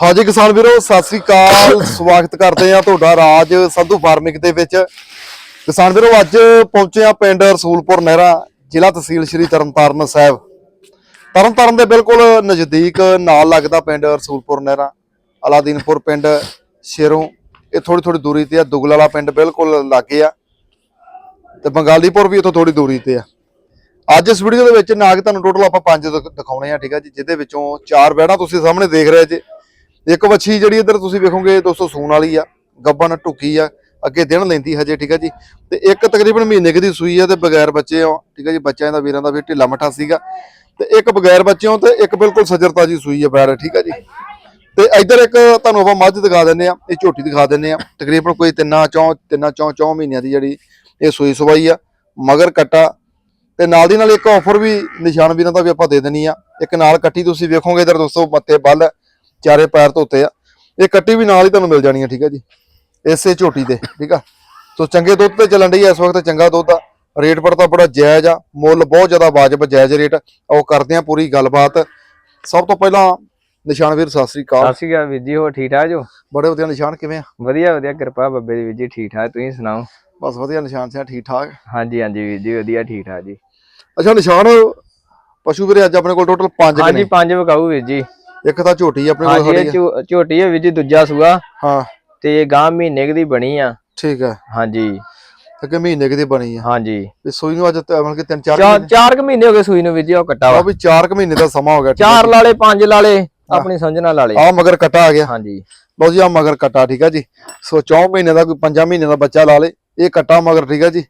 ਹਾਜੀ ਕਿਸਾਨ ਵੀਰੋ, ਸਤਿ ਸ੍ਰੀ ਅਕਾਲ। ਸਵਾਗਤ ਕਰਦੇ ਆ ਤੁਹਾਡਾ ਰਾਜ ਸੰਧੂ ਫਾਰਮਿੰਗ ਦੇ ਵਿੱਚ। ਕਿਸਾਨ ਵੀਰੋ, ਅੱਜ ਪਹੁੰਚੇ ਆ ਪਿੰਡ ਰਸੂਲਪੁਰ ਨਹਿਰਾ, ਜ਼ਿਲ੍ਹਾ ਤਹਿਸੀਲ ਸ਼੍ਰੀ ਤਰਨਤਾਰਨ ਸਾਹਿਬ। ਤਰਨਤਾਰਨ ਦੇ ਬਿਲਕੁਲ ਨਜ਼ਦੀਕ ਨਾਲ ਲੱਗਦਾ ਪਿੰਡ ਰਸੂਲਪੁਰ ਨਹਿਰਾ, ਅਲਾਦੀਨਪੁਰ ਪਿੰਡ, ਸ਼ੇਰੋਂ। ਇਹ ਥੋੜੀ ਥੋੜੀ ਦੂਰੀ ਤੇ ਆ, ਦੁਗਲ ਵਾਲਾ ਪਿੰਡ ਬਿਲਕੁਲ ਲਾਗੇ ਆ। ਤੇ ਬੰਗਾਲੀਪੁਰ ਵੀ ਇੱਥੋਂ ਥੋੜੀ ਦੂਰੀ ਤੇ ਆ। ਅੱਜ ਇਸ ਵੀਡੀਓ ਦੇ ਵਿੱਚ ਨਾਗ ਤੁਹਾਨੂੰ ਟੋਟਲ ਆਪਾਂ ਪੰਜ ਦਿਖਾਉਣੇ ਆ, ਠੀਕ ਆ ਜੀ, ਜਿਹਦੇ ਵਿੱਚੋਂ ਚਾਰ ਬੈੜਾਂ ਤੁਸੀਂ ਸਾਹਮਣੇ ਦੇਖ ਰਹੇ ਜੇ। ਇੱਕ ਵੱਛੀ ਜਿਹੜੀ ਇੱਧਰ ਤੁਸੀਂ ਵੇਖੋਗੇ ਦੋਸਤੋ ਸੂਣ ਵਾਲੀ ਆ ਗੱਬਨ ਢੁੱਕੀ ਆ, ਅੱਗੇ ਦਿਨ ਲੈਂਦੀ ਹਜੇ, ਠੀਕ ਆ ਜੀ। ਤੇ ਇੱਕ ਤਕਰੀਬਨ ਮਹੀਨੇ ਕੁ ਦੀ ਸੂਈ ਆ ਤੇ ਬਗੈਰ ਬੱਚੇ ਆ ਠੀਕ ਆ ਜੀ, ਬੱਚਿਆਂ ਦਾ, ਵੀਰਾਂ ਦਾ ਵੀ ਢਿੱਲਾ ਮੱਠਾ ਸੀਗਾ। ਤੇ ਇੱਕ ਬਗੈਰ ਬੱਚਿਆਂ ਤੇ ਇੱਕ ਬਿਲਕੁਲ ਸਜਰਤਾ ਜੀ ਸੂਈ ਆ, ਬੈਰ, ਠੀਕ ਆ ਜੀ। ਤੇ ਇੱਧਰ ਇੱਕ ਤੁਹਾਨੂੰ ਆਪਾਂ ਮੱਝ ਦਿਖਾ ਦਿੰਨੇ ਆ, ਇਹ ਝੋਟੀ ਦਿਖਾ ਦਿੰਨੇ ਆ। ਤਕਰੀਬਨ ਕੋਈ ਤਿੰਨਾਂ ਚੌਂ ਤਿੰਨਾਂ ਚੌਂ ਚੌਂ ਮਹੀਨਿਆਂ ਦੀ ਜਿਹੜੀ ਇਹ ਸੂਈ ਸਵਾਈ ਆ, ਮਗਰ ਕੱਟਾ। ਤੇ ਨਾਲ ਦੀ ਨਾਲ ਇੱਕ ਆਫਰ ਵੀ ਨਿਸ਼ਾਨ ਵੀਰਾਂ ਦਾ ਵੀ ਆਪਾਂ ਦੇ ਦੇਣੀ ਆ। ਇੱਕ ਨਾਲ ਕੱਟੀ ਤੁਸੀਂ ਵੇਖੋਗੇ ਇਧਰ ਦੋਸਤੋ ਮੱਤੇ ਬੱਲ। ਚਾਰੇ ਪੈਰ ਧੋਤੇ ਆ। ਇਹ ਕੱਟੀ ਵੀ ਨਾਲ ਹੀ ਤੁਹਾਨੂੰ ਮਿਲ ਜਾਣੀ ਆ ਠੀਕ ਆ ਜੀ। ਇਸੇ ਝੋਟੀ ਤੇ ਠੀਕ ਆ। ਸੋ ਚੰਗੇ ਦੁੱਧ ਤੇ ਚੱਲਣ ਡਈ ਆ ਇਸ ਵਕਤ ਚੰਗਾ ਦੁੱਧ ਆ। ਰੇਟ ਪਰ ਤਾਂ ਬੜਾ ਜਾਇਜ਼ ਆ। ਮੁੱਲ ਬਹੁਤ ਜ਼ਿਆਦਾ ਵਾਜਬ ਜਾਇਜ਼ ਰੇਟ। ਉਹ ਕਰਦੇ ਆ ਪੂਰੀ ਗੱਲਬਾਤ। ਸਭ ਤੋਂ ਪਹਿਲਾਂ ਨਿਸ਼ਾਨ ਵੀਰ ਸਤਿ ਸ੍ਰੀ ਅਕਾਲ। ਸਤਿ ਸ਼੍ਰੀ ਅਕਾਲ ਵੀਰ ਜੀ ਹੋ ਠੀਕ ਠਾਕ ਜੋ? ਬੜੇ ਵਧੀਆ ਨਿਸ਼ਾਨ ਕਿਵੇਂ ਆ? ਵਧੀਆ ਵਧੀਆ। ਕਿਰਪਾ ਬੱਬੇ ਦੀ ਵੀਰ ਜੀ ਠੀਕ ਠਾਕ। ਤੁਸੀਂ ਸੁਣਾਓ? ਬਸ ਵਧੀਆ ਨਿਸ਼ਾਨ ਸਿਆ ਠੀਕ ਠਾਕ। ਹਾਂਜੀ ਹਾਂਜੀ ਵੀਰ ਜੀ ਵਧੀਆ ਠੀਕ ਠਾਕ ਜੀ। ਅੱਛਾ ਨਿਸ਼ਾਨ ਪਸ਼ੂ ਵੀਰੇ ਅੱਜ ਆਪਣੇ ਕੋਲ ਟੋਟਲ 5 ਹਾਂਜੀ ਨੇ ਪੰਜ ਵਿਕਾਊ ਵੀਰ ਜੀ। ਇੱਕ ਤਾਂ ਝੋਟੀ ਆਪਣੇ ਕੋਲ ਹਾਂਜੀ ਇਹ ਝੋ- ਝੋਟੀ ਹੈ ਵੀਰ ਜੀ ਦੂਜਾ ਸੂਆ। ਹਾਂ। ਤੇ ਗਾਂ ਮਹੀਨੇ ਕੁ ਦੀ ਬਣੀ ਆ। ਠੀਕ ਹੈ ਹਾਂਜੀ। ਅੱਗੇ ਮਹੀਨੇ ਕੁ ਦੀ ਬਣੀ ਆ। ਹਾਂਜੀ। ਤੇ ਸੂਈ ਨੂੰ ਅੱਜ ਤੇ ਮਤਲਬ ਕਿ ਤਿੰਨ ਚਾਰ ਚਾਰ ਮਹੀਨੇ ਚਾਰ ਕੁ ਮਹੀਨੇ ਹੋ ਗਏ ਸੂਈ ਨੂੰ ਵੀਰ ਜੀ ਉਹ ਕੱਟਾ ਆ ਵਾ ਵੀ 4 ਕੁ ਮਹੀਨੇ ਦਾ ਸਮਾਂ ਹੋ ਗਿਆ। ਠੀਕ ਚਾਰ ਲਾਲੇ ਪੰਜ ਲਾਲੇ ਆਪਣੀ ਸਮਝਣਾ ਲਾਲੇ। ਆ ਮਗਰ ਕਟਾ ਆ ਗਿਆ। ਹਾਂਜੀ। ਲਓ ਜੀ ਆ ਮਗਰ ਕਟਾ ਠੀਕ ਆ ਜੀ। ਸੋ 4 ਮਹੀਨੇ ਦਾ ਕੋਈ 5 ਮਹੀਨੇ ਦਾ ਬੱਚਾ ਲਾ ਲੇ। ਇਹ ਕਟਾ ਮਗਰ ਠੀਕ ਆ ਜੀ।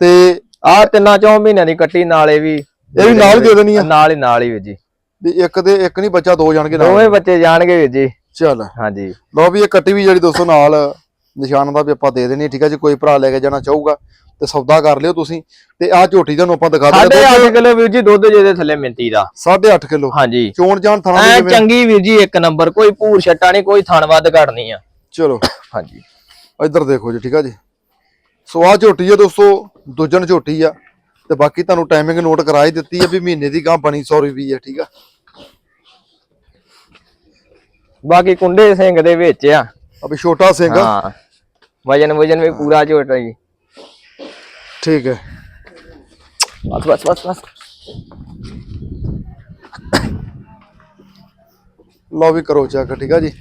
ਤੇ ਆ ਤਿੰਨਾਂ ਚੌਂ ਮਹੀਨਿਆਂ ਦੀ ਕੱਟੀ ਨਾਲੇ ਵੀ ਇਹ ਵੀ ਨਾਲ ਦੇ ਦੇਣੀ ਆ। ਨਾਲ ਹੀ ਨਾਲ ਹੀ ਵੀਰ ਜੀ। ਵੀ ਇੱਕ ਦੇ ਇੱਕ ਨਹੀਂ ਬੱਚਾ ਦੋ ਜਾਣਗੇ ਨਾਲ। ਦੋਵੇਂ ਬੱਚੇ ਜਾਣਗੇ ਵੀਰ ਜੀ। ਚੱਲ। ਹਾਂਜੀ। ਲਓ ਵੀ ਇਹ ਕੱਟੀ ਵੀ ਜਿਹੜੀ ਦੋਸਤੋ ਨਾਲ ਨਿਸ਼ਾਨ ਦਾ ਵੀ ਆਪਾਂ ਦੇ ਦੇਣੀ ਠੀਕ ਆ ਜੀ? ਕੋਈ ਭਰਾ ਲੈ ਕੇ ਜਾਣਾ ਚਾਹੂਗਾ ਤੇ ਸੌਦਾ ਕਰ ਲਿਓ ਤੁਸੀਂ। ਤੇ ਆ ਝੋਟੀ ਤੁਹਾਨੂੰ ਆਪਾਂ ਦਿਖਾ ਦਿੰਦੇ ਅੱਠ ਕਿਲੋ ਵੀਰ ਜੀ ਦੁੱਧ ਜਿਹਦੇ ਥੱਲੇ ਮਿੰਤੀ ਦਾ। 8.5 ਕਿਲੋ। ਹਾਂਜੀ। ਚੋਣ ਜਾਣ ਥਾਣਾ ਐ ਚੰਗੀ ਵੀਰ ਜੀ ਇੱਕ ਨੰਬਰ ਕੋਈ ਭੂਰ ਛੱਟਾ ਨਹੀਂ ਕੋਈ ਥਣ ਵੱਧ ਘੜਨੀ ਆ। ਚਲੋ। ਹਾਂਜੀ। ਇੱਧਰ ਦੇਖੋ ਜੀ ਠੀਕ ਆ ਜੀ? ਸੋ ਆ ਝੋਟੀ ਆ ਦੋਸਤੋ ਦੂਜਣ ਝੋਟੀ ਆ। ਤੇ ਬਾਕੀ ਤੁਹਾਨੂੰ ਟਾਈਮਿੰਗ ਨੋਟ ਕਰਾ ਹੀ ਦਿੱਤੀ ਆ ਵੀ ਮਹੀਨੇ ਦੀ ਗਾਂ ਬਣੀ 100 ਰੁਪਏ ਆ ਠੀਕ ਆ? ਬਾਕੀ ਕੁੰਡੇ ਸਿੰਘ ਦੇ ਵਿੱਚ ਆ। ਅਬੇ ਛੋਟਾ ਸਿੰਘ ਹਾਂ। ਵਜਨ ਵਜਨ ਵੀ ਪੂਰਾ ਝੋਟਾ ਜੀ। ਠੀਕ ਹੈ। ਬਸ ਬਸ ਬਸ ਬਸ। ਲਓ ਵੀ ਕਰੋ ਚੈੱਕ ਠੀਕ ਆ ਜੀ।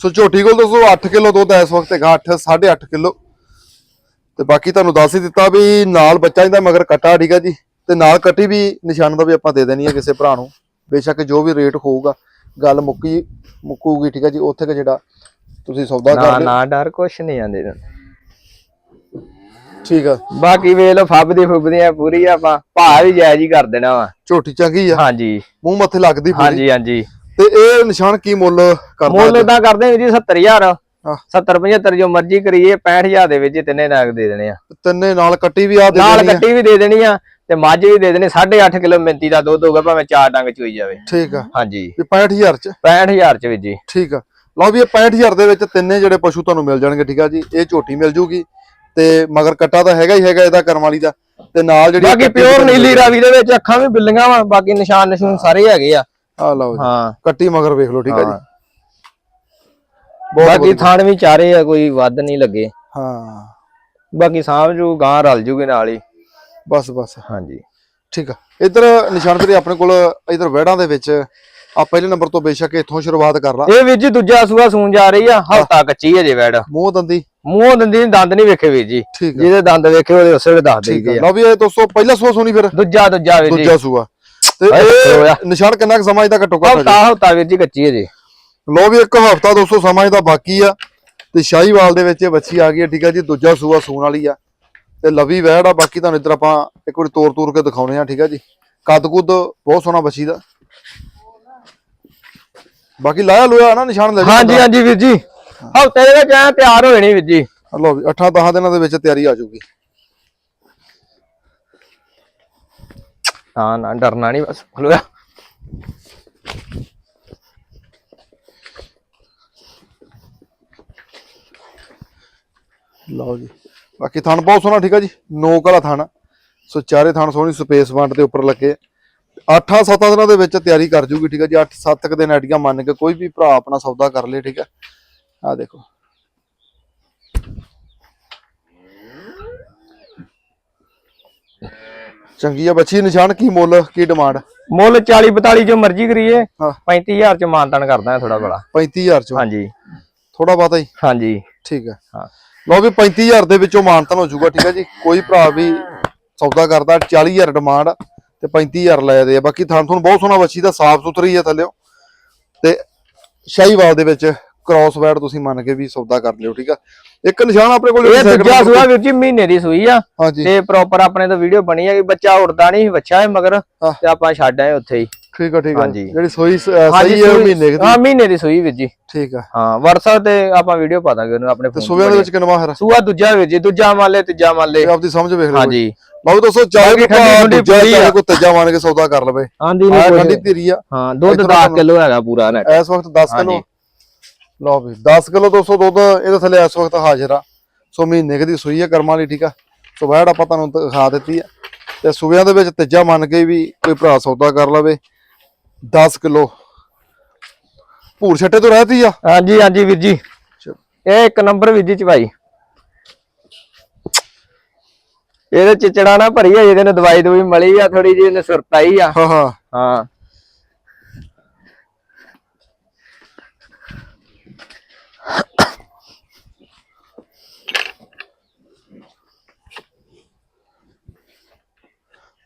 ਸੋ ਝੋਟੀ ਕੋਲ ਦੋਸਤੋ 8 ਕਿਲੋ ਦੁੱਧ ਇਸ ਵਕਤ ਹੈਗਾ 8 8.5 ਕਿਲੋ। ਤੇ ਬਾਕੀ ਤੁਹਾਨੂੰ ਦੱਸ ਹੀ ਦਿੱਤਾ ਵੀ ਨਾਲ ਬੱਚਾ ਇਹਦਾ ਮਗਰ ਕੱਟਾ ਠੀਕ ਆ ਜੀ। ਤੇ ਨਾਲ ਕੱਟੀ ਵੀ ਨਿਸ਼ਾਨ ਦਾ ਵੀ ਆਪਾਂ ਦੇ ਦੇਣੀ ਹੈ ਕਿਸੇ ਭਰਾ ਨੂੰ। ਬੇਸ਼ੱਕ ਜੋ ਵੀ ਰੇਟ ਹੋਊਗਾ ਗੱਲ ਮੁੱਕੀ ਮੁੱਕੂਗੀ ਠੀਕ ਆ ਜੀ। ਉੱਥੇ ਕਿ ਜਿਹੜਾ ਤੁਸੀਂ ਸੌਦਾ ਕਰ ਲਿਓ ਨਾ ਡਰ ਕੁਛ ਨਹੀਂ ਆਂਦੇ ਠੀਕ ਆ। ਬਾਕੀ ਵੇਖ ਲੋ ਫੱਬਦੀ ਫੁੱਬਦੀ ਆ ਪੂਰੀ ਆਪਾਂ। ਭਾ ਵੀ ਜਾਇਜ਼ ਹੀ ਕਰ ਦੇਣਾ ਵਾ। ਝੋਟੀ ਚੰਗੀ ਆ। ਹਾਂਜੀ। ਮੂੰਹ ਮੱਥੇ ਲੱਗਦੀ ਪੂਰੀ। ਹਾਂਜੀ ਹਾਂਜੀ। ਤੇ ਇਹ ਨਿਸ਼ਾਨ ਕੀ ਮੁੱਲ ਕਰਦਾ ਮੁੱਲ ਤਾਂ ਕਰਦੇ ਵੀਰ ਜੀ 70000 ਹਾਂ। 70 75 ਜੋ ਮਰਜ਼ੀ ਕਰੀਏ 65000 ਦੇ ਵਿੱਚ ਤਿੰਨੇ ਨਾਗ ਦੇ ਦੇਣੇ ਆ। ਤਿੰਨੇ ਨਾਲ ਕੱਟੀ ਵੀ ਆ ਦੇ ਨਾਲ ਦੇਣੀ। ਕੱਟੀ ਵੀ ਦੇ ਦੇਣੀ ਆ ਤੇ ਮੱਝ ਵੀ ਦੇ ਦੇਣੀ 8.5 ਕਿਲੋ ਮਿੰਤੀ ਦਾ ਦੁੱਧ ਹੋਊਗਾ ਭਾਵੇਂ ਚਾਰ ਡੰਗ ਚੋਈ ਜਾਵੇ। ਠੀਕ ਆ। ਹਾਂਜੀ। ਵੀ 65000 ਚ? 65000 ਚ ਵੀ ਜੀ। ਠੀਕ ਆ। ਲਓ ਵੀ ਇਹ 65000 ਦੇ ਵਿੱਚ ਤਿੰਨੇ ਜਿਹੜੇ ਪਸ਼ੂ ਤੁਹਾਨੂੰ ਮਿਲ ਜਾਣਗੇ ਠੀਕ ਆ ਜੀ। ਇਹ ਝੋਟੀ ਮਿਲ ਜੂਗੀ ਤੇ ਮਗਰ ਕੱਟਾ ਤਾਂ ਹੈਗਾ ਹੀ ਹੈਗਾ ਇਹਦਾ ਕਰਮ ਵਾਲੀ ਦਾ। ਤੇ ਨਾਲ ਜਿਹੜੀ ਬਾਕੀ ਪਿਓਰ ਨੀਲੀ ਰਾਵੀ ਦੇ ਵਿੱਚ ਅੱਖਾਂ ਵੀ ਬਿੱਲੀਆਂ ਵਾ ਬਾਕੀ ਨਿਸ਼ਾਨ ਨਿਸ਼ੂਨ ਸਾਰੇ ਹੈਗੇ ਆ। ਆ ਲਓ ਜੀ। ਹਾਂ। ਕੱਟੀ ਮਗਰ ਵੇਖ ਲਓ ਠੀਕ ਆ ਜੀ। ਬਾਕੀ ਥਾਣ ਵੀ ਚਾਰੇ ਆ ਕੋਈ ਵੱਧ ਨਹੀਂ ਲੱਗੇ। ਹਾਂ। ਬਾਕੀ ਜੂ ਗਾਂ ਰਲ ਜੂਗੇ ਨਾਲ ਹੀ। ਬਸ ਬਸ। ਹਾਂਜੀ। ਠੀਕ ਆ। ਇਧਰ ਨਿਸ਼ਾਨ ਵੀਰੇ ਆਪਣੇ ਕੋਲ ਇਧਰ ਵਹਿੜਾਂ ਦੇ ਵਿੱਚ ਆ ਪਹਿਲੇ ਨੰਬਰ ਤੋਂ ਬੇਸ਼ੱਕ ਇੱਥੋਂ ਸ਼ੁਰੂਆਤ ਕਰ ਲਾ। ਇਹ ਵੀਰ ਜੀ ਦੂਜਾ ਸੂਆ ਸੂਣ ਜਾ ਰਹੀ ਆ ਹਫਤਾ ਕੱਚੀ ਹੈ ਜੇ ਵੈੜ ਮੂੰਹ ਦੰਦੀ। ਮੂੰਹ ਦੰਦੀ ਨੀ, ਦੰਦ ਨਹੀਂ ਵੇਖੇ ਵੀਰ ਜੀ। ਜਿਹਦੇ ਦੰਦ ਵੇਖੇ ਉਹਦੇ ਉਸੇ ਵੇਲੇ ਦੱਸ ਆ। ਲਓ ਵੀ ਇਹ ਦੋਸਤੋ ਪਹਿਲਾ ਸੂਆ ਸੁਣੀ ਫਿਰ। ਦੂਜਾ ਦੂਜਾ ਵੀਰ ਜੀ। ਦੂਜਾ ਸੂਆ। ਤੇ ਨਿਸ਼ਾਨ ਕਿੰਨਾ ਕੁ ਸਮਾਂ ਇਹਦਾ ਘੱਟੋ ਘੱਟ ਹਫਤਾ ਹਫਤਾ ਵੀਰ ਜੀ ਕੱਚੀ ਹੈ ਜੀ ਲੋ ਵੀ ਇੱਕ ਹਫਤਾ 200 ਸਮਾਂ ਇਹਦਾ ਬਾਕੀ ਆ। ਤੇ ਸ਼ਾਹੀਵਾਲ ਦੇ ਵਿੱਚ ਇਹ ਬੱਚੀ ਆ ਗਈ ਹੈ ਠੀਕ ਆ ਜੀ ਦੂਜਾ ਸੂਆ ਸੂਣ ਵਾਲੀ ਆ। ਤੇ ਲਵੀ ਵਹਿੜ ਆ ਬਾਕੀ ਤੁਹਾਨੂੰ ਇੱਧਰ ਆਪਾਂ ਇੱਕ ਵਾਰੀ ਤੋਰ ਤੋਰ ਕੇ ਦਿਖਾਉਣੇ ਆ ਠੀਕ ਆ ਜੀ। ਕੱਦ ਕੁੱਦ ਬਹੁਤ ਸੋਹਣਾ ਬੱਚੀ ਦਾ। ਬਾਕੀ ਲਾਇਆ ਲੋਇਆ ਨਾ ਨਿਸ਼ਾਨ ਲੈ ਹਾਂਜੀ ਹਾਂਜੀ ਵੀਰ ਜੀ। ਹਫ਼ਤੇ ਦੇ ਵਿੱਚ ਐ ਤਿਆਰ ਹੋਏ ਨਹੀਂ ਵੀਰ ਜੀ। ਲੋ ਵੀ 8 10 ਦਿਨਾਂ ਦੇ ਵਿੱਚ ਤਿਆਰੀ ਆ ਜਾਊਗੀ। ਹਾਂ ਨਾ ਡਰਨਾ ਨਹੀਂ ਬਸ ਖਲੋਇਆ ਲਓ ਜੀ। ਬਾਕੀ ਥਣ ਬਹੁਤ ਸੋਹਣਾ ਠੀਕ ਆ ਜੀ? ਨੋਕ ਵਾਲਾ ਥਣ। ਸੋ ਚਾਰੇ ਥਣ ਸੋਹਣੀ ਸਪੇਸ ਵੰਡ ਦੇ ਉੱਪਰ ਲੱਗੇ। 8 7 ਦਿਨਾਂ ਦੇ ਵਿੱਚ ਤਿਆਰੀ ਕਰ ਜੂਗੀ ਠੀਕ ਹੈ ਜੀ? 8 7 ਦਿਨ ਐਡੀਆਂ ਮੰਨ ਕੇ ਕੋਈ ਵੀ ਭਰਾ ਆਪਣਾ ਸੌਦਾ ਕਰ ਲੇ ਠੀਕ ਹੈ ਆ ਦੇਖੋ। ਚੰਗੀ ਆ ਬੱਚੀ ਨਿਸ਼ਾਨ ਕੀ ਮੁੱਲ ਕੀ ਡਿਮਾਂਡ? ਮੁੱਲ 40 42 ਜੋ ਮਰਜ਼ੀ ਕਰੀਏ ਹਾਂ। 35000 ਚ ਮਾਨਤਨ ਕਰਦਾ ਥੋੜਾ ਬੜਾ। 35000 ਚੋਂ? ਹਾਂਜੀ। ਥੋੜਾ ਬਹੁਤਾ ਹੀ? ਹਾਂਜੀ। ਠੀਕ ਹੈ ਹਾਂ। ਲਓ ਵੀ 35000 ਦੇ ਵਿੱਚੋਂ ਮਾਨਤਨ ਹੋ ਜਾਊਗਾ ਠੀਕ ਹੈ ਜੀ। ਕੋਈ ਭਰਾ ਵੀ ਸੌਦਾ ਕਰਦਾ 40000 ਡਿਮਾਂਡ ਤੇ 35000 ਲੈ ਦੇ ਆ। ਬਾਕੀ ਥਾਂ ਤੁਹਾਨੂੰ ਬਹੁਤ ਸੋਹਣਾ ਬੱਚੀ ਦਾ ਸਾਫ਼ ਸੁਥਰੀ ਹੈ ਥੱਲਿਓ। ਤੇ ਸ਼ਾਹੀਵਾਲ ਦੇ ਵਿੱਚ ਕ੍ਰਾਸ ਵੈਡ ਤੁਸੀਂ ਮੰਨ ਕੇ ਵੀ ਸੌਦਾ ਕਰ ਲਿਓ ਠੀਕ ਆ। ਇੱਕ ਨਿਸ਼ਾਨ ਆਪਣੇ ਕੋਲ ਇਹ ਦੂਜਾ ਸੂਆ ਵੀਰ ਜੀ ਮਹੀਨੇ ਦੀ ਸੂਈ ਆ। ਤੇ ਪ੍ਰੋਪਰ ਆਪਣੇ ਤੋਂ ਵੀਡੀਓ ਬਣੀ ਹੈ ਕਿ ਬੱਚਾ ਉੜਦਾ ਨਹੀਂ ਬੱਚਾ ਹੈ ਮਗਰ। ਤੇ ਆਪਾਂ ਛੱਡ ਆਏ ਉੱਥੇ ਹੀ। ਠੀਕ ਆ ਠੀਕ ਆ। ਹਾਂਜੀ। ਜਿਹੜੀ ਸੋਈ ਸ- ਅਹ ਸਹੀ ਹੈ ਉਹ ਸੂਈ- ਮਹੀਨੇ ਕੁ ਦੀ। ਹਾਂ ਮਹੀਨੇ ਦੀ ਸੂਈ ਵੀਰ ਜੀ। ਠੀਕ ਆ। ਹਾਂ WhatsApp ਤੇ ਆਪਾਂ ਵੀਡੀਓ ਪਾ ਦਾਂਗੇ ਉਹਨੂੰ ਆਪਣੇ ਤੇ ਫੋਨ ਸੂਬਿਆਂ ਦੇ ਵਿੱਚ ਕਿੰਨਾ ਮਾਹਰ ਸੂਆ ਦੂਜਾ ਵੀਰ ਜੀ ਦੂਜਾ ਮੰਨ ਲੈ ਤੀਜਾ ਮੰਨ ਲੈ ਤੇ ਆਪਦੀ ਸਮਝ ਵੇਖ ਲਓ ਹਾਂਜੀ। ਲਓ ਦੋਸਤੋ ਚਾਹੇ ਬਾਕੀ ਕੋਈ ਠੰਡੀ ਠੰਡੀ ਦੂਜਾ ਪੂਰੀ ਆ। ਚਾਹੇ ਕੋਈ ਤੀਜਾ ਮੰਨ ਕੇ ਸੌਦਾ ਕਰ ਲਵੇ। ਆਂਦੀ ਆਹ ਨਹੀਂ ਠੰਡੀ ਧੀਰੀ ਆ। ਹਾਂ ਦੁੱਧ ਇੱਥੋਂ 10 ਤੁਹਾਨੂੰ- ਕਿਲੋ ਹੈਗਾ ਪੂਰਾ ਨੈਟ ਇਸ ਵਕਤ 10 ਕਿਲੋ। ਹਾਂਜੀ। ਲਓ ਵੀ 10 ਕਿਲੋ 200 ਦੁੱਧ ਇਹਦੇ ਥੱਲੇ ਇਸ ਵਕਤ ਹਾਜ਼ਰ ਆ। ਸੋ ਮਹੀਨੇ ਕੁ ਦੀ ਸੂਈ ਹੈ ਕਰਮਾਂ ਲਈ ਠੀਕ ਆ। ਸੋ ਵੈੜ ਆਪਾਂ ਤੁਹਾਨੂੰ ਦਿਖਾ ਦਿੱਤੀ ਆ। ਤੇ ਸੂਬਿਆਂ ਦੇ ਵਿੱਚ ਤੀਜਾ ਮੰਨ ਕੇ ਵੀ ਕੋਈ ਭਰਾ ਸੌਦਾ ਕਰ ਲਵੇ। 10 ਕਿਲੋ ਭੂਰ ਛੱਟੇ ਤੋਂ ਰਹਤੀ ਆ? ਹਾਂਜੀ ਹਾਂਜੀ ਵੀਰ ਜੀ। ਇਹ ਇੱਕ ਨੰਬਰ ਵੀਰ ਜੀ ਚ ਭਾਈ। ਇਹਦੇ ਚਿਚੜਾ ਨਾ ਭਰੀ ਆ ਇਹਦੇ ਨੂੰ ਦਵਾਈ ਦਵਾਈ ਮਲੀ ਆ ਥੋੜੀ ਜਿਹੀ ਇਹਨੇ ਸੁਰਤਾਈ ਆ। ਹਾਂ ਹਾਂ। ਹਾਂ।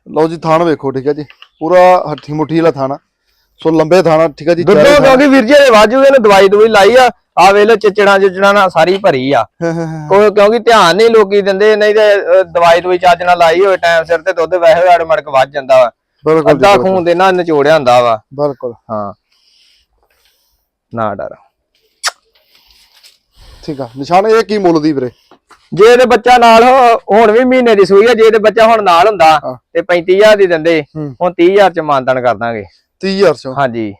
ਲਓ ਜੀ ਥਾਣ ਵੇਖੋ ਠੀਕ ਹੈ ਜੀ। ਪੂਰਾ ਹੱਥੀ ਮੁੱਠੀ ਵਾਲਾ ਥਾਣਾ ਸੋ ਲੰਬੇ ਥਾਣਾ ਠੀਕ ਹੈ ਜੀ ਦੁੱਧੋਂ। ਕਿਉਂਕਿ ਵੀਰ ਜੀ ਇਹਦੇ ਵਾਜੂ ਇਹਨੇ ਦਵਾਈ ਦਵਾਈ ਲਾਈ ਆ ਆ ਵੇਲੇ ਚਿਚੜਾ ਚਿਚੜਾ ਨਾ ਸਾਰੀ ਭਰੀ ਆ। ਕੋਈ ਕਿਉਂਕਿ ਧਿਆਨ ਨਹੀਂ ਲੋਕੀ ਦਿੰਦੇ ਨਹੀਂ ਤੇ ਦਵਾਈ ਦਵਾਈ ਚੱਜ ਨਾਲ ਲਾਈ ਹੋਏ ਟਾਈਮ ਸਿਰ ਤੇ ਦੁੱਧ ਵੈਸੇ ਅੜ ਮੜਕ ਵੱਜ ਜਾਂਦਾ ਵਾ ਬਿਲਕੁਲ ਅੱਧਾ। ਖੂਨ ਦੇ ਨਾਲ ਨਿਚੋੜਿਆ ਹੁੰਦਾ ਵਾ ਬਿਲਕੁਲ ਹਾਂ ਨਾ ਡਰ ਠੀਕ ਆ ਨਿਸ਼ਾਨ ਇਹ ਕੀ ਮੁੱਲ ਦੀ ਵੀਰੇ ਜੇ ਇਹਦੇ ਬੱਚਾ ਨਾਲ ਹੁਣ ਵੀ ਮਹੀਨੇ ਦੀ ਸੂਈ ਆ ਜੇ ਇਹਦੇ ਬੱਚਾ ਹੁਣ ਨਾਲ ਹੁੰਦਾ। ਤੇ 35000 ਦੀ ਦਿੰਦੇ। ਹੁਣ 30000 ਚ ਮਾਨਤਨ ਕਰ ਦਾਂਗੇ 30000 ਚੋਂ? ਹਾਂਜੀ।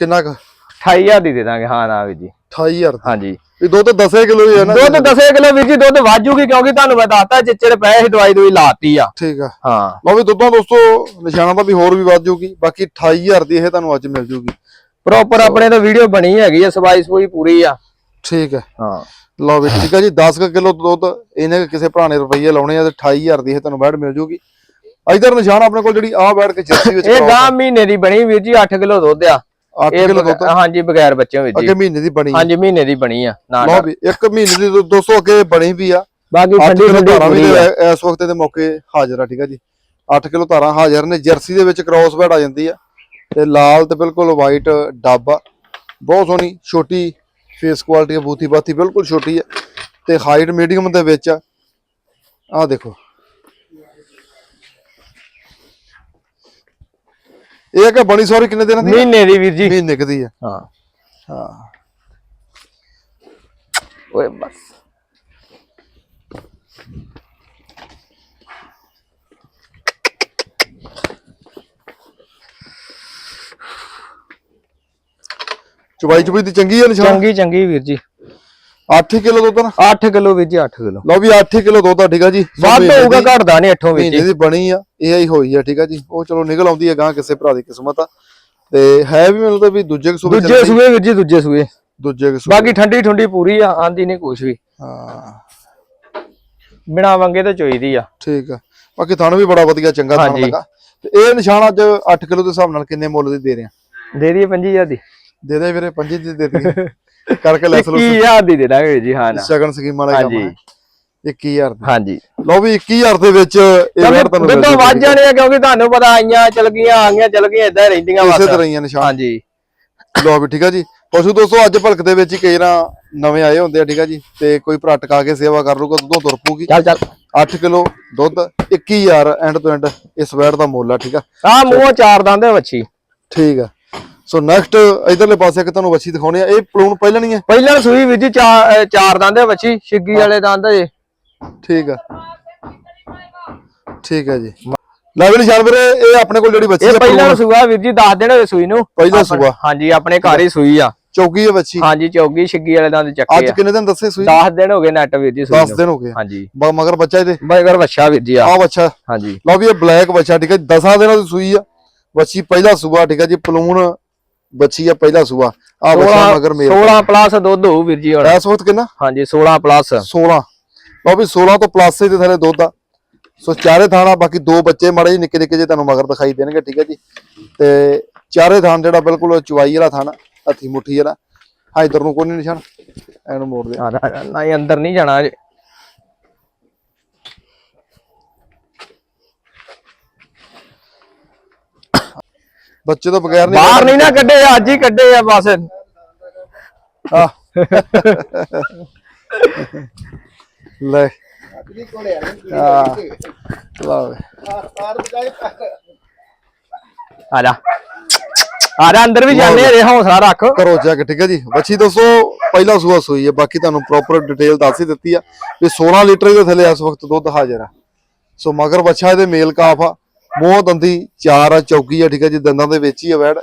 ਕਿੰਨਾ ਕੁ? 28000 ਦੀ ਦੇ ਦਾਂਗੇ ਹਾਂ ਨਾ ਵੀਰ ਜੀ। 28000 ਦਾ। ਹਾਂਜੀ। ਇਹ ਦੁੱਧ 10 ਕਿਲੋ ਹੀ ਹੈ ਨਾ ਦੁੱਧ 10 ਕਿਲੋ ਵੀਰ ਜੀ ਦੁੱਧ ਵਾਜੂਗੀ ਕਿਉਂਕਿ ਤੁਹਾਨੂੰ ਮੈਂ ਦੱਸਤਾ ਚਿੱਚੜ ਪਏ ਸੀ ਦਵਾਈ ਦਵਾਈ ਲਾਤੀ ਆ। ਠੀਕ ਆ। ਹਾਂ। ਲਓ ਵੀ ਦੁੱਧਾਂ ਦੋਸਤੋ ਨਿਸ਼ਾਨਾ ਤਾਂ ਵੀ ਹੋਰ ਵੀ ਵੱਧ ਜਾਊਗੀ ਬਾਕੀ 28000 ਦੀ ਇਹ ਤੁਹਾਨੂੰ ਅੱਜ ਮਿਲ ਜੂਗੀ। ਪ੍ਰੋਪਰ ਆਪਣੇ ਤੋਂ ਵੀਡੀਓ ਬਣੀ ਹੈਗੀ ਆ ਸਫ਼ਾਈ ਸਫੂਈ ਪੂਰੀ ਆ। ਠੀਕ ਹੈ ਹਾਂ। ਲਓ ਵੀ ਠੀਕ ਹੈ ਜੀ 10 ਕਿਲੋ ਦੁੱਧ ਇਹਨੇ ਕਿਸੇ ਭਰਾ ਨੇ ਰੁਪਈਏ ਲਾਉਣੇ ਆ ਤੇ 28000 ਦੀ ਇਹ ਤੁਹਾਨੂੰ ਬੈਡ ਮਿਲ ਜੂਗੀ। ਇਧਰ ਨਿਸ਼ਾਨ ਆਪਣੇ ਕੋਲ ਜਿਹੜੀ ਆਹ ਬੈਡ ਕੇ ਜਰਸੀ ਵਿੱਚ ਇਹ ਗਾਂ ਮਹੀਨੇ ਦੀ ਬਣੀ ਵੀਰ ਜੀ 8 ਕਿਲੋ ਦੁੱਧ ਆ। 8 ਇਹ ਕਿਲੋ ਦੁੱਧ? ਹਾਂਜੀ ਬਗੈਰ ਬੱਚਿਆਂ ਵਿੱਚ ਅੱਗੇ ਮਹੀਨੇ ਦੀ ਬਣੀ ਹਾਂਜੀ ਮਹੀਨੇ ਦੀ ਬਣੀ ਆ ਨਾ ਲਓ ਵੀ ਇੱਕ ਮਹੀਨੇ ਦੀ ਦੋਸਤੋ ਅੱਗੇ ਬਣੀ ਵੀ ਆ। ਬਾਕੀ 8 ਠੰਡੀ ਠੰਡੀ ਆ। ਇਸ ਵਕਤ ਦੇ ਮੌਕੇ ਹਾਜ਼ਰ ਆ ਠੀਕ ਆ ਜੀ। 8 ਕਿਲੋ ਧਾਰਾਂ ਹਾਜ਼ਰ ਨੇ ਜਰਸੀ ਦੇ ਵਿੱਚ ਕ੍ਰਾਸ ਬੈਡ ਆ ਜਾਂਦੀ ਆ। ਤੇ ਲਾਲ ਤੇ ਬਿਲਕੁਲ ਵਾਈਟ ਡੱਬ ਆ। ਬਹੁਤ ਸੋਹਣੀ ਛੋਟੀ ਫੇਸ ਕੁਆਲਿਟੀ ਆ ਬੂਥੀ ਬਾਥੀ ਬਿਲਕੁਲ ਛੋਟੀ ਆ। ਤੇ ਹਾਈਟ ਮੀਡੀਅਮ ਦੇ ਵਿੱਚ ਆ। ਆਹ ਦੇਖੋ। ਇਹ ਕਿ ਬਣੀ ਸੌਰੀ ਕਿੰਨੇ ਦਿਨਾਂ ਦੀ? ਮਹੀਨੇ ਦੀ ਵੀਰ ਜੀ। ਮਹੀਨੇ ਕੁ ਦੀ ਆ ਹਾਂ। ਹਾਂ। ਓਏ ਬਸ। ਚੁਬਾਈ ਚੁਬਾਈ ਦੀ ਚੰਗੀ ਆ ਨਿਸ਼ਾਨ? ਚੰਗੀ ਚੰਗੀ ਵੀਰ ਜੀ। 8 ਕਿਲੋ ਦੁੱਧ ਨਾ? 8 ਕਿਲੋ ਵੀਰ ਜੀ 8 ਕਿਲੋ। ਲਓ ਵੀ 8 ਕਿਲੋ ਦੁੱਧ ਆ ਠੀਕ ਆ ਜੀ? ਵੱਧ ਹੋਊਗਾ ਘਟਦਾ ਨਹੀਂ 8 ਵਿੱਚ ਮਹੀਨੇ ਦੀ ਬਣੀ ਆ ਇਹ ਹੀ ਹੋਈ ਆ ਠੀਕ ਆ ਜੀ? ਉਹ ਚਲੋ ਨਿਕਲ ਆਉਂਦੀ ਹੈ ਗਾਂ ਕਿਸੇ ਭਰਾ ਦੀ ਕਿਸਮਤ ਆ। ਤੇ ਹੈ ਵੀ ਮੈਨੂੰ ਤਾਂ ਵੀ ਦੂਜੇ ਕਸੂਬੇ ਦੂਜੇ ਸੂਏ ਵੀਰ ਜੀ ਦੂਜੇ ਸੂਏ। ਦੂਜੇ ਕਸੂਬੇ ਬਾਕੀ ਠੰਡੀ ਠੰਡੀ ਪੂਰੀ ਆ ਆਂਦੀ ਨਹੀਂ ਕੁਛ ਵੀ। ਹਾਂ। ਬਿਨਾ ਵੰਗੇ ਤੇ ਚੋਈਦੀ ਆ। ਠੀਕ ਆ। ਬਾਕੀ ਤੁਹਾਨੂੰ ਵੀ ਬੜਾ ਵਧੀਆ ਚੰਗਾ ਥਾਣ। ਲੱਗਾ। ਤੇ ਇਹ ਨਿਸ਼ਾਨ ਅੱਜ 8 ਕਿਲੋ ਦੇ ਹਿਸਾਬ ਨਾਲ ਕਿੰਨੇ ਮੁੱਲ ਦੇ ਦੇ ਰਹੇ ਆ? ਦੇ ਦਈਏ 25000 ਦੀ। ਦੇ ਦੇ ਵੀਰੇ ਪੰਜੀ ਦੀ ਦੇ ਦੇ ਕਰਕੇ ਲੋ 21000 ਦੀ ਦੇ ਦਾਂਗੇ ਵੀਰ ਜੀ ਹਾਂ ਨਾ। ਸ਼ਗਨ ਸਕੀਮ ਵਾਲਾ ਕੰਮ। ਹੈ। 21000 ਦੀ। ਹਾਂਜੀ। ਲਓ ਵੀ 21000 ਦੇ ਵਿੱਚ ਇਹ ਰੇਟ ਤੁਹਾਨੂੰ ਮਿਲ ਜੂਗਾ। ਵੱਧ ਜਾਣੇ ਆ ਕਿਉਂਕਿ ਤੁਹਾਨੂੰ ਪਤਾ ਆਈਆਂ ਚਲ ਗਈਆਂ ਆ ਗਈਆਂ ਚਲ ਗਈਆਂ ਇਦਾਂ ਰਹਿੰਦੀਆਂ ਇਸੇ ਬਸ। ਤਰ੍ਹਾਂ ਹੀ ਨਿਸ਼ਾਨ। ਹਾਂਜੀ। ਲਓ ਵੀ ਠੀਕ ਆ ਜੀ। ਪਸ਼ੂ ਦੋਸਤੋ ਅੱਜ ਭਲਕ ਦੇ ਵਿੱਚ ਹੀ ਕਈ ਨਾ ਨਵੇਂ ਆਏ ਹੁੰਦੇ ਆ ਠੀਕ ਆ ਜੀ। ਤੇ ਕੋਈ ਭਰਾ ਟਕਾ ਕੇ ਸੇਵਾ ਕਰ ਲੂਗਾ ਦੁੱਧੋਂ ਤੁਰ ਪੂਗੀ ਚੱਲ ਚੱਲ। 8 ਕਿਲੋ ਦੁੱਧ 21000 ਐਂਡ ਤੋਂ ਐਂਡ ਇਸ ਵੈਟ ਦਾ ਮੁੱਲ ਆ ਠੀਕ ਆ। ਆ ਮੂੰਹੋਂ ਚਾਰ ਦੰਦ ਹੈ ਵੱਛੀ। ਠੀਕ ਆ। ਸੋ ਨੈਕਸਟ ਇਧਰਲੇ ਪਾਸੇ ਇੱਕ ਤੁਹਾਨੂੰ ਵੱਛੀ ਦਿਖਾਉਣੀ ਆ। ਇਹ ਪਲੂਣ ਪਹਿਲਾਂ ਨਹੀਂ ਹੈ? ਪਹਿਲਾਂ ਸੂਈ ਵੀਰ ਜੀ ਚਾਰ ਦੰਦ ਹੈ ਵੱਛੀ ਛਿੱਗੀ ਵਾਲੇ ਦੰਦ ਜੇ ਠੀਕ ਆ। ਠੀਕ ਆ ਜੀ। ਲੈ ਵੀ ਨਿਸ਼ਾਨ ਵੀਰੇ ਇਹ ਆਪਣੇ ਕੋਲ ਜਿਹੜੀ ਵੱਛੀ ਇਹ ਪਹਿਲਾਂ ਸੂਆ ਵੀਰ ਜੀ ਦੱਸ ਦੇਣ ਹੋਏ ਸੂਈ ਨੂੰ। ਪਹਿਲਾ ਸੂਆ। ਹਾਂਜੀ ਆਪਣੇ ਘਰ ਹੀ ਸੂਈ ਆ। ਚੌਗੀ ਹੈ ਵੱਛੀ। ਹਾਂਜੀ ਚੌਗੀ ਛਿੱਗੀ ਵਾਲੇ ਦੰਦ ਚੱਕੇ ਅੱਜ ਕਿੰਨੇ ਦਿਨ ਦੱਸੇ ਸੂਈ? 10 ਦਿਨ ਹੋ ਗਏ ਨੈਟ ਵੀਰ ਜੀ ਸੂਈ 10 ਨੂੰ। ਦਿਨ ਹੋ ਗਏ। ਹਾਂਜੀ। ਮਗਰ ਬੱਚਾ ਇਹਦੇ? ਬਗਰ ਵੱਛਾ ਵੀਰ ਜੀ ਆ। ਆ ਬੱਚਾ ਹਾਂਜੀ। ਲਓ ਵੀ ਇਹ ਬਲੈਕ ਬੱਚਾ ਠੀਕ ਹੈ 10 ਦਿਨਾਂ ਦੀ ਸੂਈ ਆ। ਬੱਚੀ ਪਹਿਲਾ ਸੂਆ ਠੀਕ ਆ ਜੀ ਪਲੂਣ ਬੱਚੀ ਆ ਪਹਿਲਾ ਸੂਆ। ਆ ਬੱਚਾ 16 ਮਗਰ ਮੇਲ। 16 ਪਲੱਸ ਦੁੱਧ ਹੋਊ ਵੀਰ ਜੀ ਹੁਣ। ਇਸ ਵਕਤ ਕਿੰਨਾ? ਹਾਂਜੀ 16 ਪਲੱਸ 16 ਲਓ ਵੀ 16 ਤੋਂ ਪਲੱਸ ਦੇ ਥੱਲੇ ਦੁੱਧ ਆ। ਸੋ ਚਾਰੇ ਥਾਣਾ ਬਾਕੀ ਦੋ ਬੱਚੇ ਮਾੜੇ ਜਿਹੇ ਨਿੱਕੇ ਨਿੱਕੇ ਜਿਹੇ ਤੁਹਾਨੂੰ ਮਗਰ ਦਿਖਾਈ ਦੇਣਗੇ ਠੀਕ ਹੈ ਜੀ? ਤੇ ਚਾਰੇ ਥਾਣ ਜਿਹੜਾ ਬਿਲਕੁਲ ਚੁਆਈ ਵਾਲਾ ਥਾਣਾ ਹੱਥੀ ਮੁੱਠੀ ਵਾਲਾ। ਹਾਂ ਇਧਰ ਨੂੰ ਕੋਈ ਨਹੀਂ ਨਿਸ਼ਾਨ। ਐਨੂੰ ਮੋੜ ਦੇ। ਜਾ, ਜਾ, ਨਹੀਂ ਅੰਦਰ ਨਹੀਂ ਜਾਣਾ ਬੱਚੇ ਤੋਂ ਬਗੈਰ ਨਹੀਂ ਬਾਹਰ ਨਹੀਂ ਨਾ ਕੱਢੇ ਅੱਜ ਹੀ ਕੱਢੇ ਆ ਬਸ। ਆ। ਲੈ। ਆ ਲਓ ਆ ਜਾ। ਆ ਜਾ ਅੰਦਰ ਵੀ ਜਾਂਦੇ ਆ ਰੇ ਹੌਸਲਾ ਰੱਖ। ਕਰੋ ਚੈੱਕ ਠੀਕ ਹੈ ਜੀ? ਬੱਚੀ ਦੱਸੋ ਪਹਿਲਾ ਸੂਆ ਸੂਈ ਹੈ ਬਾਕੀ ਤੁਹਾਨੂੰ ਪ੍ਰੋਪਰ ਡਿਟੇਲ ਦੱਸ ਹੀ ਦਿੱਤੀ ਆ ਵੀ 16 ਲੀਟਰ ਦੇ ਥੱਲੇ ਇਸ ਵਕਤ ਦੁੱਧ ਹਾਜ਼ਰ ਆ। ਸੋ ਮਗਰ ਬੱਚਾ ਇਹਦੇ ਮੇਲ ਕਾਫ ਆ। ਮੂੰਹ ਦੰਦੀ ਚਾਰ ਆ ਚੌਕੀ ਆ ਠੀਕ ਹੈ ਜੀ ਦੰਦਾਂ ਦੇ ਵਿੱਚ ਹੀ ਆ ਵੈੜ।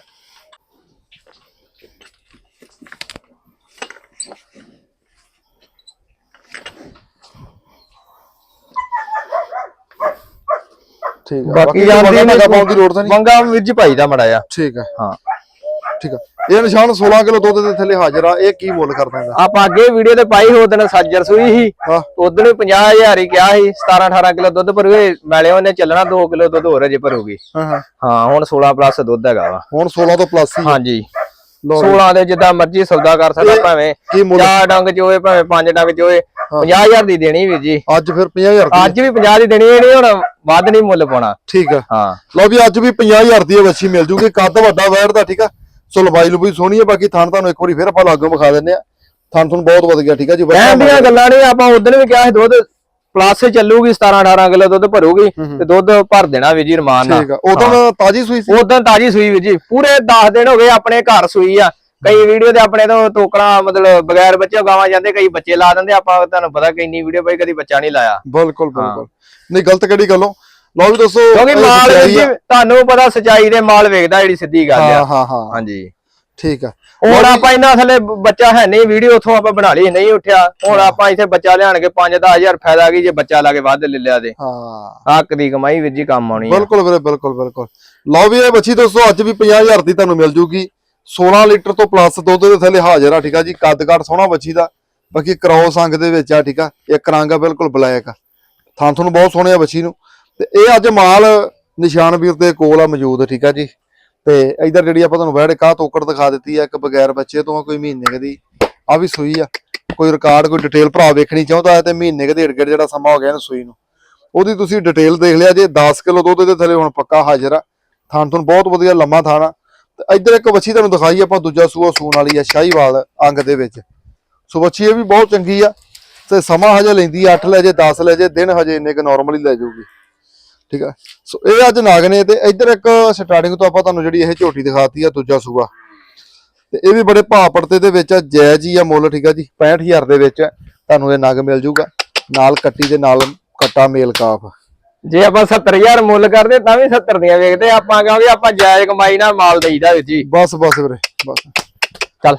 ਠੀਕ ਆ। ਬਾਕੀ ਜਾਂਦੀ ਨਾ ਪਾਉਣ ਦੀ ਲੋੜ ਤਾਂ ਨਹੀਂ। ਮੰਗਾ ਵਿੱਚ ਭਾਈ ਦਾ ਮੜਾ ਆ ਠੀਕ ਆ। ਹਾਂ। ਠੀਕ ਆ। ਇਹ ਨਿਸ਼ਾਨ 16 ਕਿਲੋ ਦੁੱਧ ਦੇ ਥੱਲੇ ਹਾਜ਼ਰ ਆ। ਇਹ ਕੀ ਮੁੱਲ ਕਰਦਾ ਇਹਦਾ ਆਪਾਂ ਅੱਗੇ ਵੀਡੀਓ ਤੇ ਪਾਈ ਹੋ ਦਿਨ ਸਾਜਰ ਸੂਈ ਸੀ। ਹਾਂ। ਉਦੋਂ 50000 ਹੀ ਕਿਹਾ ਸੀ 17 18 ਕਿਲੋ ਦੁੱਧ ਭਰੂਏ। ਮੈਲੇ ਉਹਨੇ ਚੱਲਣਾ 2 ਕਿਲੋ ਦੁੱਧ ਹੋਰ ਅਜੇ ਭਰੂਗੀ। ਹਾਂ ਹਾਂ। ਹਾਂ ਹੁਣ 16 ਪਲੱਸ ਦੁੱਧ ਹੈਗਾ ਵਾ। ਹੁਣ 16 ਤੋਂ ਪਲੱਸ ਹੀ ਆ। ਹਾਂਜੀ। ਲਓ 16 ਦੇ ਜਿੱਦਾਂ ਮਰਜ਼ੀ ਸੌਦਾ ਕਰ ਸਕਦਾ ਭਾਵੇਂ ਕੀ ਮੁੱਲ? ਚਾਰ ਡੰਗ ਚੋਏ ਭਾਵੇਂ ਪੰਜ ਡੰਗ ਚੋਏ 50000 ਦੀ ਦੇਣੀ ਵੀਰ ਜੀ। ਅੱਜ ਫਿਰ 50000 ਦੀ? ਅੱਜ ਵੀ 50 ਦੀ ਦੇਣੀ ਇਹ ਨਹੀਂ ਹੁਣ ਵੱਧ ਨਹੀਂ ਮੁੱਲ ਪਾਉਣਾ। ਠੀਕ ਆ। ਹਾਂ। ਲਓ ਵੀ ਅੱਜ ਵੀ 50000 ਦੀ ਇਹ ਵੱਛੀ ਮਿਲ ਜੂਗੀ। ਕੱਦ ਵੱਡਾ ਵੈੜ ਦਾ ਠੀਕ ਆ? ਸੋ ਲੰਬਾਈ ਲੁਬਾਈ ਸੋਹਣੀ ਹੈ ਬਾਕੀ ਥਣ ਤੁਹਾਨੂੰ ਇੱਕ ਵਾਰੀ ਫਿਰ ਆਪਾਂ ਲਾਗੋਂ ਵਿਖਾ ਦਿੰਨੇ ਆ ਥਣ ਤੁਹਾਨੂੰ ਬਹੁਤ ਵਧ ਗਿਆ ਠੀਕ ਆ ਜੀ? ਕਹਿਣ ਦੀਆਂ ਗੱਲਾਂ ਨਹੀਂ ਆਪਾਂ ਉਦੋਂ ਵੀ ਕਿਹਾ ਸੀ ਦੁੱਧ ਪਲੱਸ ਚੱਲੂਗੀ 17 18 ਕਿਲੋ ਦੁੱਧ ਭਰੂਗੀ ਤੇ ਦੁੱਧ ਭਰ ਦੇਣਾ ਵੀਰ ਜੀ ਰਮਾਨ ਨਾਲ। ਠੀਕ ਆ। ਉਦੋਂ ਤਾਜੀ ਸੂਈ ਸੀ। ਉਦੋਂ ਤਾਜੀ ਸੂਈ ਵੀਰ ਜੀ ਪੂਰੇ 10 ਦਿਨ ਹੋ ਗਏ ਆਪਣੇ ਘਰ ਸੂਈ ਆ। ਕਈ ਵੀਡੀਓ ਤੇ ਆਪਣੇ ਤੋਂ ਟੋਕਣਾ ਮਤਲਬ ਬਗੈਰ ਬੱਚੇ ਗਾਵਾਂ ਜਾਂਦੇ ਕਈ ਬੱਚੇ ਲਾ ਦਿੰਦੇ ਆਪਾਂ ਤੁਹਾਨੂੰ ਪਤਾ ਕਿ ਇੰਨੀ ਵੀਡੀਓ ਪਈ ਕਦੀ ਬੱਚਾ ਨਹੀਂ ਲਾਇਆ। ਬਿਲਕੁਲ ਬਿਲਕੁਲ। ਨਹੀਂ ਗਲਤ ਕਿਹੜੀ ਗੱਲੋਂ? ਲਓ ਵੀ ਦੋਸਤੋ ਕਿਉਂਕਿ ਮਾਲ ਜੀ। ਤੁਹਾਨੂੰ ਪਤਾ ਸਚਾਈ ਦੇ ਮਾਲ ਵੇਖਦਾ ਜਿਹੜੀ ਸਿੱਧੀ ਗੱਲ ਆ। ਹਾਂ ਹਾਂ ਹਾਂਜੀ। ਠੀਕ ਆ। ਹੁਣ ਆਪਾਂ ਇਹਨਾਂ ਥੱਲੇ ਬੱਚਾ ਹੈ ਨਹੀਂ ਵੀਡੀਓ ਉਥੋਂ ਆਪਾਂ ਬਣਾ ਲਈ ਨਹੀਂ ਉੱਠਿਆ। ਹੁਣ ਆਪਾਂ ਇੱਥੇ ਬੱਚਾ ਲਿਆਣ ਕੇ 5-10000 ਫਾਇਦਾ ਕੀ ਜੇ ਬੱਚਾ ਲਾ ਕੇ ਵੱਧ ਲੈ ਲਿਆ ਤੇ। ਹਾਂ। ਹੱਕ ਦੀ ਕਮਾਈ ਵੀਰ ਜੀ ਕੰਮ ਆਉਣੀ ਬਿਲਕੁਲ ਵੀਰੇ ਬਿਲਕੁਲ ਬਿਲਕੁਲ। ਲਓ ਵੀ ਇਹ ਬੱਚੀ ਦੋਸਤੋ ਅੱਜ ਵੀ 50000 ਦੀ ਤੁਹਾਨੂੰ ਮਿਲ ਜੂਗੀ। 16 ਲੀਟਰ ਤੋਂ ਪਲੱਸ ਦੁੱਧ ਦੇ ਥੱਲੇ ਹਾਜ਼ਰ ਆ ਠੀਕ ਆ ਜੀ। ਕੱਦ ਕਾਠ ਸੋਹਣਾ ਬੱਚੀ ਦਾ। ਬਾਕੀ ਕ੍ਰੋਸ ਅੰਗ ਦੇ ਵਿੱਚ ਆ ਠੀਕ ਆ। ਇੱਕ ਰੰਗ ਆ ਬਿਲਕੁਲ ਬਲੈਕ ਆ। ਥਾਂ ਤੁਹਾਨੂੰ ਬਹੁਤ ਸੋਹਣੇ ਆ ਬੱਚੀ ਨੂੰ। ਤੇ ਇਹ ਅੱਜ ਮਾਲ ਨਿਸ਼ਾਨ ਵੀਰ ਦੇ ਕੋਲ ਆ, ਮੌਜੂਦ ਠੀਕ ਆ ਜੀ। ਤੇ ਇਧਰ ਜਿਹੜੀ ਆਪਾਂ ਤੁਹਾਨੂੰ ਵੈੜ ਕਾਹ ਤੋਕੜ ਦਿਖਾ ਦਿੱਤੀ ਆ, ਇੱਕ ਬਗੈਰ ਬੱਚੇ ਤੋਂ ਕੋਈ ਮਹੀਨੇ ਕਦੀ ਆ ਵੀ ਸੂਈ ਆ। ਕੋਈ ਰਿਕਾਰਡ ਕੋਈ ਡਿਟੇਲ ਭਰਾ ਵੇਖਣੀ ਚਾਹੁੰਦਾ ਹੈ ਤੇ ਮਹੀਨੇ ਕਦੇ ਢੇੜ ਜਿਹੜਾ ਸਮਾਂ ਹੋ ਗਿਆ ਇਹਨੂੰ ਸੂਈ ਨੂੰ। ਉਹਦੀ ਤੁਸੀਂ ਡਿਟੇਲ ਦੇਖ ਲਿਆ ਜੇ 10 ਕਿਲੋ ਦੁੱਧ ਦੇ ਥੱਲੇ ਹੁਣ ਪੱਕਾ ਹਾਜ਼ਰ ਆ। ਥਾਣ ਤੁਹਾਨੂੰ ਬਹੁਤ ਵਧੀਆ ਲੰਮਾ ਥਾਣਾ ਤੇ ਇੱਧਰ ਇੱਕ ਵੱਛੀ ਤੁਹਾਨੂੰ ਦਿਖਾਈ, ਆਪਾਂ ਦੂਜਾ ਸੂਆ ਸੂਣ ਵਾਲੀ ਆ, ਸ਼ਾਹੀਵਾਲ ਅੰਗ ਦੇ ਵਿੱਚ। ਸੋ ਵੱਛੀ ਇਹ ਵੀ ਬਹੁਤ ਚੰਗੀ ਆ। ਤੇ ਸਮਾਂ ਹਜੇ ਲੈਂਦੀ 8 ਲੈ ਜੇ 10 ਲੈ ਜੇ, ਦਿਨ ਹਜੇ ਇੰਨੇ ਕ ਨਾਰਮਲੀ ਲੈ ਜਾਊਗੀ। ਠੀਕ ਆ? ਸੋ ਇਹ ਅੱਜ ਨਾਗ ਨੇ ਤੇ ਇੱਧਰ ਇੱਕ ਸਟਾਰਟਿੰਗ ਤੋਂ ਆਪਾਂ ਤੁਹਾਨੂੰ ਜਿਹੜੀ ਇਹ ਝੋਟੀ ਦਿਖਾਤੀ ਆ ਦੂਜਾ ਸੂਆ। ਤੇ ਇਹ ਵੀ ਬੜੇ ਭਾਅ ਪੜਤੇ ਦੇ ਵਿੱਚ ਆ ਜਾਇਜ਼ ਹੀ ਆ ਮੁੱਲ ਠੀਕ ਆ ਜੀ? 65000 ਦੇ ਵਿੱਚ ਤੁਹਾਨੂੰ ਇਹ ਨਗ ਮਿਲ ਜੂਗਾ। ਨਾਲ ਕੱਟੀ ਦੇ ਨਾਲ ਕੱਟਾ ਮੇਲ ਕਾਫ। ਜੇ ਆਪਾਂ 70000 ਮੁੱਲ ਕਰਦੇ ਤਾਂ ਵੀ 70 ਦੀਆਂ ਵੇਖਦੇ। ਆਪਾਂ ਕਿਉਂਕਿ ਆਪਾਂ ਜਾਇਜ਼ ਕਮਾਈ ਨਾਲ ਮਾਲ ਦੇਈਦਾ ਵੀਰ ਜੀ। ਬਸ ਬਸ ਵੀਰੇ ਬਸ। ਚੱਲ।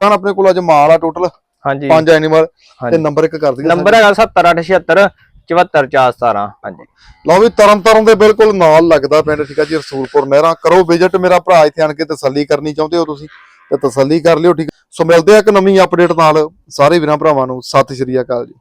ਤਾਂ ਆਪਣੇ ਕੋਲ ਅੱਜ ਮਾਲ ਆ ਟੋਟਲ ਹਾਂਜੀ। ਪੰਜ ਐਨੀਮਲ ਤੇ। ਨੰਬਰ ਇੱਕ ਕਰ ਦਈਏ ਨੰਬਰ ਹੈਗਾ 70876 74417 ਹਾਂਜੀ। ਲਓ ਵੀ ਤਰਨ ਤਾਰਨ ਦੇ ਬਿਲਕੁਲ ਨਾਲ ਲੱਗਦਾ ਪਿੰਡ, ਠੀਕ ਆ ਜੀ, ਰਸੂਲਪੁਰ ਨਹਿਰਾ। ਕਰੋ ਵਿਜ਼ਿਟ ਮੇਰਾ ਭਰਾ ਇੱਥੇ ਆਣ ਕੇ ਤਸੱਲੀ ਕਰਨੀ ਚਾਹੁੰਦੇ ਹੋ ਤੁਸੀਂ, ਤੇ ਤਸੱਲੀ ਕਰ ਲਿਓ, ਠੀਕ ਸੋ ਮਿਲਦੇ ਆ ਇੱਕ ਨਵੀਂ ਅਪਡੇਟ ਨਾਲ। ਸਾਰੇ ਵੀਰਾਂ ਭਰਾਵਾਂ ਨੂੰ ਸਤਿ ਸ਼੍ਰੀ ਅਕਾਲ ਜੀ।